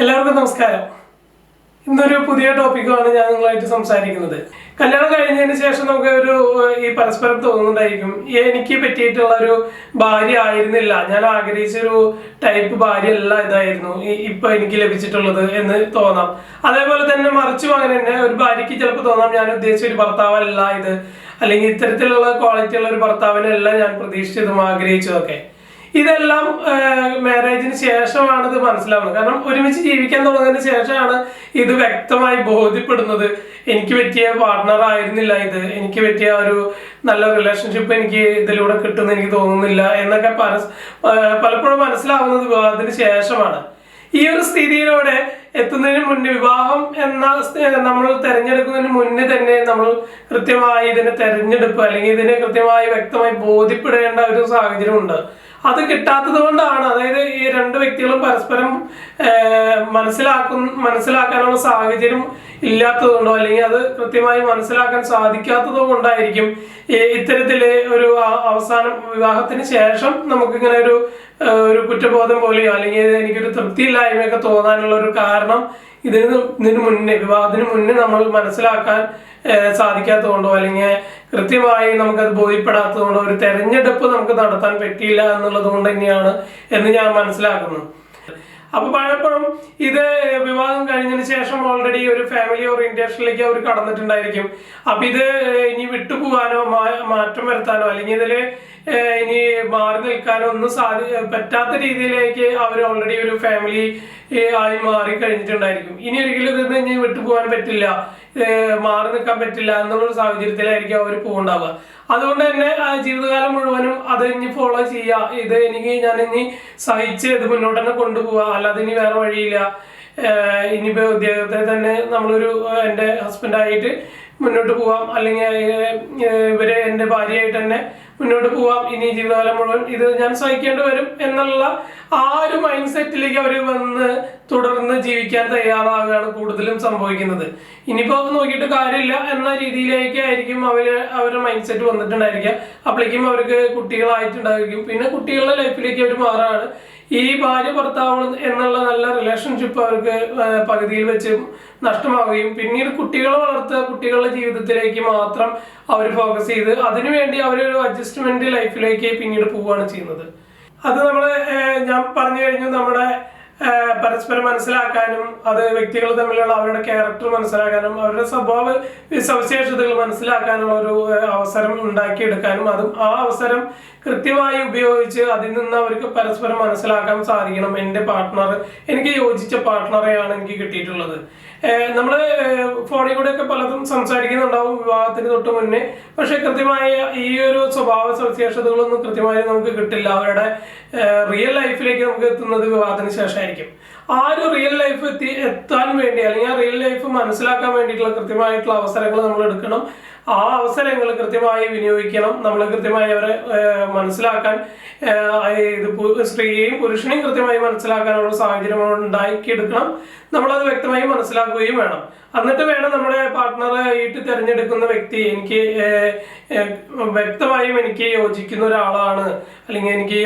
എല്ലാവർക്കും നമസ്കാരം. ഇന്നൊരു പുതിയ ടോപ്പിക്കുമാണ് ഞാൻ നിങ്ങളായിട്ട് സംസാരിക്കുന്നത്. കല്യാണം കഴിഞ്ഞതിന് ശേഷം നമുക്ക് ഒരു ഈ പരസ്പരം തോന്നുന്നുണ്ടായിരിക്കും എനിക്ക് പറ്റിയിട്ടുള്ള ഒരു ഭാര്യ ആയിരുന്നില്ല. ഞാൻ ആഗ്രഹിച്ചൊരു ടൈപ്പ് ഭാര്യ അല്ല ഇതായിരുന്നു ഇപ്പൊ എനിക്ക് ലഭിച്ചിട്ടുള്ളത് എന്ന് തോന്നാം. അതേപോലെ തന്നെ മറിച്ചും അങ്ങനെ തന്നെ ഒരു ഭാര്യയ്ക്ക് ചിലപ്പോൾ തോന്നാം ഞാൻ ഉദ്ദേശിച്ച ഒരു ഭർത്താവല്ല ഇത്. അല്ലെങ്കിൽ ഇത്തരത്തിലുള്ള ക്വാളിറ്റി ഉള്ള ഒരു ഭർത്താവിനെ അല്ല ഞാൻ പ്രതീക്ഷിച്ചതും ആഗ്രഹിച്ചതൊക്കെ ഇതെല്ലാം മാരേജിന് ശേഷമാണ് ഇത് മനസ്സിലാവുന്നത്. കാരണം ഒരുമിച്ച് ജീവിക്കാൻ തുടങ്ങുന്നതിന് ശേഷമാണ് ഇത് വ്യക്തമായി ബോധ്യപ്പെടുന്നത്. എനിക്ക് പറ്റിയ പാർട്ട്ണർ ആയിരുന്നില്ല ഇത്. എനിക്ക് പറ്റിയ ഒരു നല്ല റിലേഷൻഷിപ്പ് എനിക്ക് ഇതിലൂടെ കിട്ടുമെന്ന് എനിക്ക് തോന്നുന്നില്ല എന്നൊക്കെ പരസ് പലപ്പോഴും മനസ്സിലാവുന്നത് വിവാഹത്തിന് ശേഷമാണ്. ഈ ഒരു സ്ഥിതിയിലൂടെ എത്തുന്നതിന് മുന്നേ വിവാഹം എന്ന നമ്മൾ തെരഞ്ഞെടുക്കുന്നതിന് മുന്നേ തന്നെ നമ്മൾ കൃത്യമായി ഇതിനെ തിരഞ്ഞെടുപ്പ് അല്ലെങ്കിൽ ഇതിനെ കൃത്യമായി വ്യക്തമായി ബോധ്യപ്പെടേണ്ട ഒരു സാഹചര്യം ഉണ്ട് അത് കിട്ടാത്തത് കൊണ്ടാണ്. അതായത് ഈ രണ്ട് വ്യക്തികളും പരസ്പരം മനസ്സിലാക്കും മനസ്സിലാക്കുന്ന മനസ്സിലാക്കാനുള്ള സാഹചര്യം ഇല്ലാത്തതുകൊണ്ടോ അല്ലെങ്കിൽ അത് കൃത്യമായി മനസ്സിലാക്കാൻ സാധിക്കാത്തത് കൊണ്ടായിരിക്കും ഈ ഇത്തരത്തിൽ ഒരു അവസാനം വിവാഹത്തിന് ശേഷം നമുക്ക് ഇങ്ങനെ ഒരു ഒരു കുറ്റബോധം പോലെയോ അല്ലെങ്കിൽ എനിക്കൊരു തൃപ്തിയില്ലായ്മയൊക്കെ തോന്നാനുള്ള ഒരു കാരണം ഇതിന് ഇതിന് മുന്നേ വിവാഹത്തിന് മുന്നേ നമ്മൾ മനസ്സിലാക്കാൻ സാധിക്കാത്തതുകൊണ്ടോ അല്ലെങ്കിൽ കൃത്യമായി നമുക്കത് ബോധ്യപ്പെടാത്തത് കൊണ്ട് ഒരു തെരഞ്ഞെടുപ്പ് നമുക്ക് നടത്താൻ പറ്റിയില്ല എന്നുള്ളത് കൊണ്ട് തന്നെയാണ് എന്ന് ഞാൻ മനസ്സിലാക്കുന്നു. അപ്പൊ പലപ്പോഴും ഇത് വിവാഹം കഴിഞ്ഞതിന് ശേഷം ഓൾറെഡി ഒരു ഫാമിലി ഓറിയന്റേഷനിലേക്ക് അവർ കടന്നിട്ടുണ്ടായിരിക്കും. അപ്പൊ ഇത് ഇനി വിട്ടുപോകാനോ മാറ്റം വരുത്താനോ അല്ലെങ്കിൽ ഇതിൽ ഇനി മാറി നിൽക്കാനോ ഒന്നും സാധി പറ്റാത്ത രീതിയിലേക്ക് അവർ ഓൾറെഡി ഒരു ഫാമിലി ആയി മാറി കഴിഞ്ഞിട്ടുണ്ടായിരിക്കും ഇനി ഒരിക്കലും ഇത് ഇനി വിട്ടുപോകാൻ പറ്റില്ല. മാറി നിൽക്കാൻ പറ്റില്ല എന്നുള്ളൊരു സാഹചര്യത്തിലായിരിക്കും അവർ പോകുണ്ടാവുക അതുകൊണ്ട് തന്നെ ജീവിതകാലം മുഴുവനും അത് ഇനി ഫോളോ ചെയ്യുക. ഇത് എനിക്ക് ഞാൻ ഇനി സഹിച്ച് ഇത് മുന്നോട്ട് തന്നെ കൊണ്ടുപോവുക. അല്ലാതെ ഇനി വേറെ വഴിയില്ല. ഇനിയിപ്പോ ഉദ്യോഗത്തെ തന്നെ നമ്മളൊരു എന്റെ ഹസ്ബൻഡായിട്ട് മുന്നോട്ട് പോവാം. അല്ലെങ്കിൽ ഇവരെ എന്റെ ഭാര്യയായിട്ട് തന്നെ മുന്നോട്ട് പോവാം. ഇനി ജീവിതകാലം മുഴുവൻ ഇത് ഞാൻ സഹിക്കേണ്ടി വരും എന്നുള്ള ആ ഒരു മൈൻഡ് സെറ്റിലേക്ക് അവർ വന്ന് തുടർന്ന് ജീവിക്കാൻ തയ്യാറാകുകയാണ് കൂടുതലും സംഭവിക്കുന്നത്. ഇനിയിപ്പോ അത് നോക്കിയിട്ട് കാര്യമില്ല എന്ന രീതിയിലേക്ക് ആയിരിക്കും അവർ അവരുടെ മൈൻഡ് സെറ്റ് വന്നിട്ടുണ്ടായിരിക്കുക. അപ്പോഴേക്കും അവർക്ക് കുട്ടികളായിട്ടുണ്ടായിരിക്കും. പിന്നെ കുട്ടികളുടെ ലൈഫിലേക്ക് അവർ മാറാണ്. ഈ ഭാര്യ ഭർത്താവ് എന്നുള്ള നല്ല റിലേഷൻഷിപ്പ് അവർക്ക് പകുതിയിൽ വെച്ച് നഷ്ടമാവുകയും പിന്നീട് കുട്ടികളെ വളർത്തുക കുട്ടികളുടെ ജീവിതത്തിലേക്ക് മാത്രം അവർ ഫോക്കസ് ചെയ്ത് അതിനുവേണ്ടി അവരൊരു അഡ്ജസ്റ്റ്മെന്റ് ലൈഫിലേക്ക് പിന്നീട് പോവുകയാണ് ചെയ്യുന്നത്. അത് നമ്മൾ ഞാൻ പറഞ്ഞു കഴിഞ്ഞു നമ്മുടെ പരസ്പരം മനസ്സിലാക്കാനും അത് വ്യക്തികൾ തമ്മിലുള്ള അവരുടെ ക്യാരക്ടർ മനസ്സിലാക്കാനും അവരുടെ സ്വഭാവ സവിശേഷതകൾ മനസ്സിലാക്കാനുള്ള ഒരു അവസരം ഉണ്ടാക്കിയെടുക്കാനും അതും ആ അവസരം കൃത്യമായി ഉപയോഗിച്ച് അതിൽ നിന്ന് അവർക്ക് പരസ്പരം മനസ്സിലാക്കാൻ സാധിക്കണം. എന്റെ പാർട്ട്ണർ എനിക്ക് യോജിച്ച പാർട്ട്ണറെയാണ് എനിക്ക് കിട്ടിയിട്ടുള്ളത്. നമ്മൾ ഫോണിൽ കൂടെ ഒക്കെ പലതും സംസാരിക്കുന്നുണ്ടാവും വിവാഹത്തിന് തൊട്ട് മുന്നേ. പക്ഷെ കൃത്യമായ ഈ ഒരു സ്വഭാവ സവിശേഷതകളൊന്നും കൃത്യമായി നമുക്ക് കിട്ടില്ല. അവരുടെ റിയൽ ലൈഫിലേക്ക് നമുക്ക് എത്തുന്നത് വിവാഹത്തിന് ശേഷമായിരിക്കും. ആ ഒരു റിയൽ ലൈഫ് എത്തി എത്താൻ വേണ്ടി അല്ലെങ്കിൽ ആ റിയൽ ലൈഫ് മനസ്സിലാക്കാൻ വേണ്ടിയിട്ടുള്ള കൃത്യമായിട്ടുള്ള അവസരങ്ങൾ നമ്മൾ എടുക്കണം. ആ അവസരങ്ങൾ കൃത്യമായി വിനിയോഗിക്കണം. നമ്മൾ കൃത്യമായി അവരെ മനസ്സിലാക്കാൻ ഇത് സ്ത്രീയെയും പുരുഷനെയും കൃത്യമായി മനസ്സിലാക്കാനുള്ള സാഹചര്യം ഉണ്ടാക്കിയെടുക്കണം. നമ്മളത് വ്യക്തമായി മനസ്സിലാക്കുകയും വേണം. എന്നിട്ട് വേണം നമ്മുടെ പാർട്ട്ണറായിട്ട് തിരഞ്ഞെടുക്കുന്ന വ്യക്തി എനിക്ക് വ്യക്തമായും എനിക്ക് യോജിക്കുന്ന ഒരാളാണ്. അല്ലെങ്കിൽ എനിക്ക്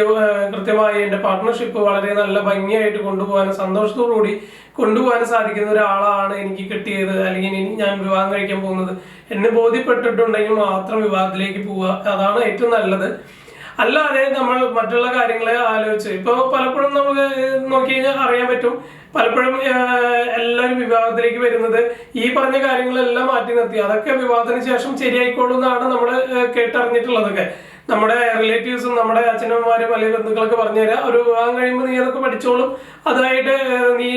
കൃത്യമായി എന്റെ പാർട്ട്ണർഷിപ്പ് വളരെ നല്ല ഭംഗിയായിട്ട് കൊണ്ടുപോകാൻ സന്തോഷത്തോടു കൂടി കൊണ്ടുപോകാൻ സാധിക്കുന്ന ഒരാളാണ് എനിക്ക് കിട്ടിയത്. അല്ലെങ്കിൽ ഇനി ഞാൻ വിവാഹം കഴിക്കാൻ പോകുന്നത്. എന്നെ ബോധ്യപ്പെട്ടിട്ടുണ്ടെങ്കിൽ മാത്രം വിവാഹത്തിലേക്ക് പോവുക. അതാണ് ഏറ്റവും നല്ലത്. അല്ലാതെ നമ്മൾ മറ്റുള്ള കാര്യങ്ങളെ ആലോചിച്ച് ഇപ്പൊ പലപ്പോഴും നമുക്ക് നോക്കി കഴിഞ്ഞാൽ അറിയാൻ പറ്റും. പലപ്പോഴും എല്ലാവരും വിവാഹത്തിലേക്ക് വരുന്നത് ഈ പറഞ്ഞ കാര്യങ്ങളെല്ലാം മാറ്റി നിർത്തി. അതൊക്കെ വിവാഹത്തിന് ശേഷം ശരിയായിക്കോളും എന്നാണ് നമ്മൾ കേട്ടറിഞ്ഞിട്ടുള്ളതൊക്കെ. നമ്മുടെ റിലേറ്റീവ്സും നമ്മുടെ അച്ഛനമ്മമാരും അല്ലെങ്കിൽ ബന്ധുക്കളൊക്കെ പറഞ്ഞുതരാം. ഒരു വിവാഹം കഴിയുമ്പോൾ നീ അതൊക്കെ പഠിച്ചോളും. അതായിട്ട് നീ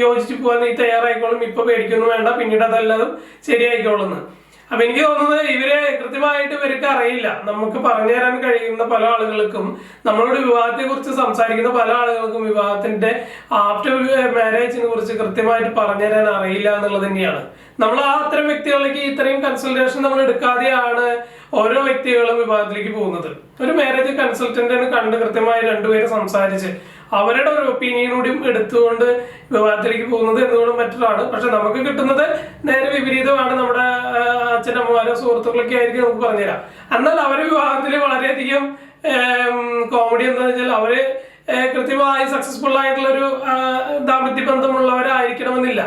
യോജിച്ച് പോകാൻ നീ തയ്യാറായിക്കോളും. ഇപ്പൊ പേടിക്കൊന്നും വേണ്ട. പിന്നീട് അതെല്ലാം ശരിയായിക്കോളും അപ്പൊ എനിക്ക് തോന്നുന്നത് ഇവരെ കൃത്യമായിട്ട് ഇവർക്ക് അറിയില്ല. നമുക്ക് പറഞ്ഞു തരാൻ കഴിയുന്ന പല ആളുകൾക്കും നമ്മളോട് വിവാഹത്തെ കുറിച്ച് സംസാരിക്കുന്ന പല ആളുകൾക്കും വിവാഹത്തിന്റെ ആഫ്റ്റർ മാരേജിനെ കുറിച്ച് കൃത്യമായിട്ട് പറഞ്ഞു തരാൻ അറിയില്ല എന്നുള്ളത് തന്നെയാണ്. നമ്മൾ ആ അത്തരം വ്യക്തികളിലേക്ക് ഇത്രയും കൺസൾട്ടേഷൻ നമ്മൾ എടുക്കാതെയാണ് ഓരോ വ്യക്തികളും വിവാഹത്തിലേക്ക് പോകുന്നത്. ഒരു മാരേജ് കൺസൾട്ടന്റിനെ കണ്ട് കൃത്യമായി രണ്ടുപേരും സംസാരിച്ച് അവരുടെ ഒരു ഒപ്പീനിയൻ കൂടിയും എടുത്തുകൊണ്ട് വിവാഹത്തിലേക്ക് പോകുന്നത് എന്തുകൊണ്ടും മറ്റൊരാണ് പക്ഷെ നമുക്ക് കിട്ടുന്നത് നേരെ വിപരീതമാണ് നമ്മുടെ അച്ഛനമ്മമാരോ സുഹൃത്തുക്കളൊക്കെ ആയിരിക്കും നമുക്ക് പറഞ്ഞുതരാം. എന്നാൽ അവർ വിവാഹത്തിൽ വളരെയധികം കോമഡി എന്താണെന്ന് വെച്ചാൽ അവർ കൃത്യമായി സക്സസ്ഫുൾ ആയിട്ടുള്ള ഒരു ദാമ്പത്യ ബന്ധമുള്ളവരായിരിക്കണമെന്നില്ല.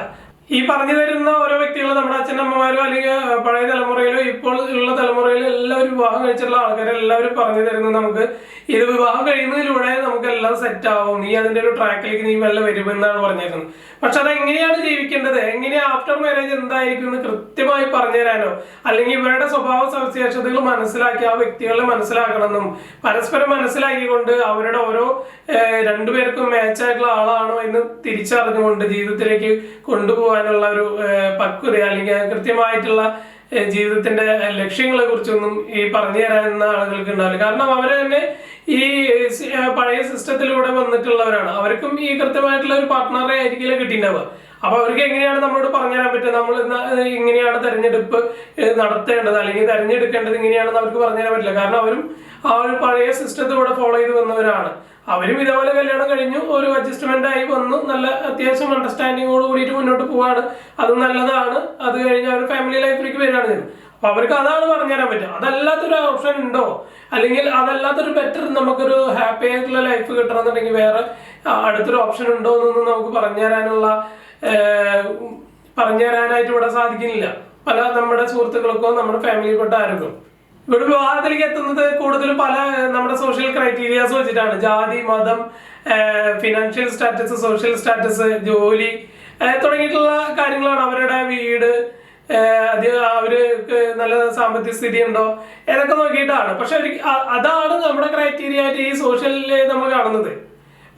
ഈ പറഞ്ഞു തരുന്ന ഓരോ വ്യക്തികളും നമ്മുടെ അച്ഛനമ്മമാരോ അല്ലെങ്കിൽ പഴയ തലമുറയിലോ ഇപ്പോൾ ഉള്ള തലമുറയിലോ എല്ലാവരും വിവാഹം കഴിച്ചിട്ടുള്ള ആൾക്കാരെല്ലാവരും പറഞ്ഞു തരുന്നത് നമുക്ക് ഇത് വിവാഹം കഴിയുന്നതിലൂടെ നമുക്ക് എല്ലാം സെറ്റ് ആവും. നീ അതിന്റെ ഒരു ട്രാക്കിലേക്ക് നീ വല്ല വരുമെന്നാണ് പറഞ്ഞിരുന്നത്. പക്ഷെ അത് എങ്ങനെയാണ് ജീവിക്കേണ്ടത്? എങ്ങനെ ആഫ്റ്റർ മാരേജ് എന്തായിരിക്കും എന്ന് കൃത്യമായി പറഞ്ഞു തരാനോ അല്ലെങ്കിൽ ഇവരുടെ സ്വഭാവ സവിശേഷതകൾ മനസ്സിലാക്കി ആ വ്യക്തികളെ മനസ്സിലാക്കണമെന്നും പരസ്പരം മനസ്സിലാക്കിക്കൊണ്ട് അവരുടെ ഓരോ രണ്ടുപേർക്കും മാച്ചായിട്ടുള്ള ആളാണോ എന്ന് തിരിച്ചറിഞ്ഞുകൊണ്ട് ജീവിതത്തിലേക്ക് കൊണ്ടുപോകാനുള്ള ഒരു പക്വത അല്ലെങ്കിൽ കൃത്യമായിട്ടുള്ള ജീവിതത്തിന്റെ ലക്ഷ്യങ്ങളെ കുറിച്ചൊന്നും ഈ പറഞ്ഞു തരാവുന്ന ആളുകൾക്ക് ഉണ്ടാവില്ല. കാരണം അവർ തന്നെ ഈ പഴയ സിസ്റ്റത്തിലൂടെ വന്നിട്ടുള്ളവരാണ്. അവർക്കും ഈ കൃത്യമായിട്ടുള്ള ഒരു പാർട്ട്ണറെ ആയിരിക്കില്ല കിട്ടിയിട്ടുണ്ടാവുക. അപ്പൊ അവർക്ക് എങ്ങനെയാണ് നമ്മളോട് പറഞ്ഞു തരാൻ പറ്റുക? നമ്മൾ ഇങ്ങനെയാണ് തെരഞ്ഞെടുപ്പ് നടത്തേണ്ടത് അല്ലെങ്കിൽ തെരഞ്ഞെടുക്കേണ്ടത് ഇങ്ങനെയാണെന്ന് അവർക്ക് പറഞ്ഞു തരാൻ പറ്റില്ല. കാരണം അവരും ആ ഒരു പഴയ സിസ്റ്റത്തിലൂടെ ഫോളോ ചെയ്ത് വന്നവരാണ്. അവരും ഇതേപോലെ കല്യാണം കഴിഞ്ഞു. ഒരു അഡ്ജസ്റ്റ്മെന്റ് ആയി വന്നു. നല്ല അത്യാവശ്യം അണ്ടർസ്റ്റാൻഡിങ്ങോട് കൂടിയിട്ട് മുന്നോട്ട് പോവാണ്. അത് നല്ലതാണ്. അത് കഴിഞ്ഞ് അവർ ഫാമിലി ലൈഫിലേക്ക് വരികയാണ്. അപ്പൊ അവർക്ക് അതാണ് പറഞ്ഞു തരാൻ പറ്റുക. അതല്ലാത്തൊരു ഓപ്ഷൻ ഉണ്ടോ? അല്ലെങ്കിൽ അതല്ലാത്തൊരു ബെറ്റർ നമുക്കൊരു ഹാപ്പി ആയിട്ടുള്ള ലൈഫ് കിട്ടണമെന്നുണ്ടെങ്കിൽ വേറെ അടുത്തൊരു ഓപ്ഷൻ ഉണ്ടോ എന്നൊന്നും നമുക്ക് പറഞ്ഞു തരാനുള്ള പറഞ്ഞു തരാനായിട്ട് ഇവിടെ സാധിക്കുന്നില്ല. പല നമ്മുടെ സുഹൃത്തുക്കൾക്കോ നമ്മുടെ ഫാമിലിയിൽപ്പെട്ട ആർക്കും. ഇവിടെ വിവാഹത്തിലേക്ക് എത്തുന്നത് കൂടുതലും പല നമ്മുടെ സോഷ്യൽ ക്രൈറ്റീരിയാസ് വെച്ചിട്ടാണ്. ജാതി മതം ഫിനാൻഷ്യൽ സ്റ്റാറ്റസ് സോഷ്യൽ സ്റ്റാറ്റസ് ജോലി തുടങ്ങിയിട്ടുള്ള കാര്യങ്ങളാണ് അവരുടെ വീട് അത് അവർ നല്ല സാമ്പത്തിക സ്ഥിതി ഉണ്ടോ എന്നൊക്കെ നോക്കിയിട്ടാണ്. പക്ഷെ അതാണ് നമ്മുടെ ക്രൈറ്റീരിയ ആയിട്ട് ഈ സോഷ്യലിൽ നമ്മൾ കാണുന്നത്.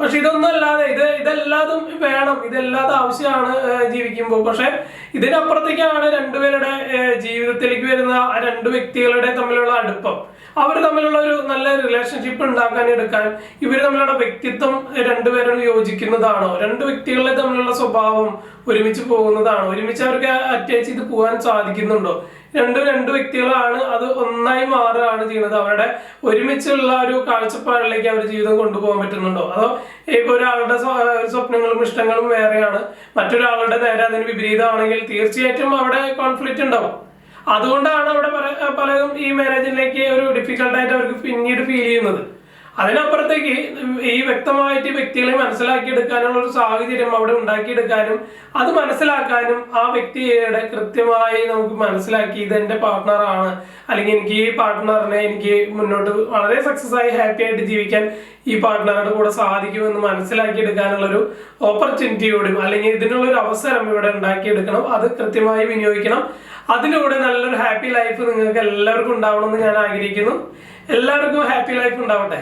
പക്ഷെ ഇതൊന്നും അല്ലാതെ ഇത് ഇതെല്ലാതും വേണം ഇതെല്ലാതും ആവശ്യമാണ് ജീവിക്കുമ്പോൾ പക്ഷെ ഇതിനപ്പുറത്തേക്കാണ് രണ്ടുപേരുടെ ജീവിതത്തിലേക്ക് വരുന്ന രണ്ട് വ്യക്തികളുടെ തമ്മിലുള്ള അടുപ്പം. അവർ തമ്മിലുള്ള ഒരു നല്ല റിലേഷൻഷിപ്പ് ഉണ്ടാക്കാൻ എടുക്കാൻ ഇവർ തമ്മിലുള്ള വ്യക്തിത്വം രണ്ടുപേരും യോജിക്കുന്നതാണോ? രണ്ട് വ്യക്തികളുടെ തമ്മിലുള്ള സ്വഭാവം ഒരുമിച്ച് പോകുന്നതാണോ? ഒരുമിച്ച് അവർക്ക് അറ്റാച്ച് ചെയ്ത് പോകാൻ സാധിക്കുന്നുണ്ടോ? രണ്ടും രണ്ട് വ്യക്തികളാണ് അത് ഒന്നായി മാറുകയാണ് ചെയ്യുന്നത്. അവരുടെ ഒരുമിച്ചുള്ള ഒരു കാഴ്ചപ്പാടിലേക്ക് അവർ ജീവിതം കൊണ്ടുപോകാൻ പറ്റുന്നുണ്ടോ? അതോ ഇപ്പൊ ഒരാളുടെ സ്വപ്നങ്ങളും ഇഷ്ടങ്ങളും വേറെയാണ്. മറ്റൊരാളുടെ നേരെ അതിന് വിപരീതമാണെങ്കിൽ തീർച്ചയായിട്ടും അവിടെ കോൺഫ്ലിക്റ്റ് ഉണ്ടാവും. അതുകൊണ്ടാണ് അവിടെ പല- പലതും ഈ മാരേജിലേക്ക് ഒരു ഡിഫിക്കൽട്ടായിട്ട് അവർക്ക് പിന്നീട് ഫീൽ ചെയ്യുന്നത്. അതിനപ്പുറത്തേക്ക് ഈ വ്യക്തമായിട്ട് വ്യക്തികളെ മനസ്സിലാക്കിയെടുക്കാനുള്ള ഒരു സാഹചര്യം അവിടെ ഉണ്ടാക്കിയെടുക്കാനും അത് മനസ്സിലാക്കാനും ആ വ്യക്തിയുടെ കൃത്യമായി നമുക്ക് മനസ്സിലാക്കി ഇത് എന്റെ പാർട്ട്ണറാണ് അല്ലെങ്കിൽ എനിക്ക് ഈ പാർട്ട്ണറിനെ എനിക്ക് മുന്നോട്ട് വളരെ സക്സസ് ആയി ഹാപ്പി ആയിട്ട് ജീവിക്കാൻ ഈ പാർട്ട്ണറുടെ കൂടെ സാധിക്കുമെന്ന് മനസ്സിലാക്കിയെടുക്കാനുള്ളൊരു ഓപ്പർച്യൂണിറ്റിയോടും അല്ലെങ്കിൽ ഇതിനുള്ള ഒരു അവസരം ഇവിടെ ഉണ്ടാക്കിയെടുക്കണം. അത് കൃത്യമായി വിനിയോഗിക്കണം. അതിലൂടെ നല്ലൊരു ഹാപ്പി ലൈഫ് നിങ്ങൾക്ക് എല്ലാവർക്കും ഉണ്ടാവണമെന്ന് ഞാൻ ആഗ്രഹിക്കുന്നു. എല്ലാവർക്കും ഹാപ്പി ലൈഫ് ഉണ്ടാവട്ടെ.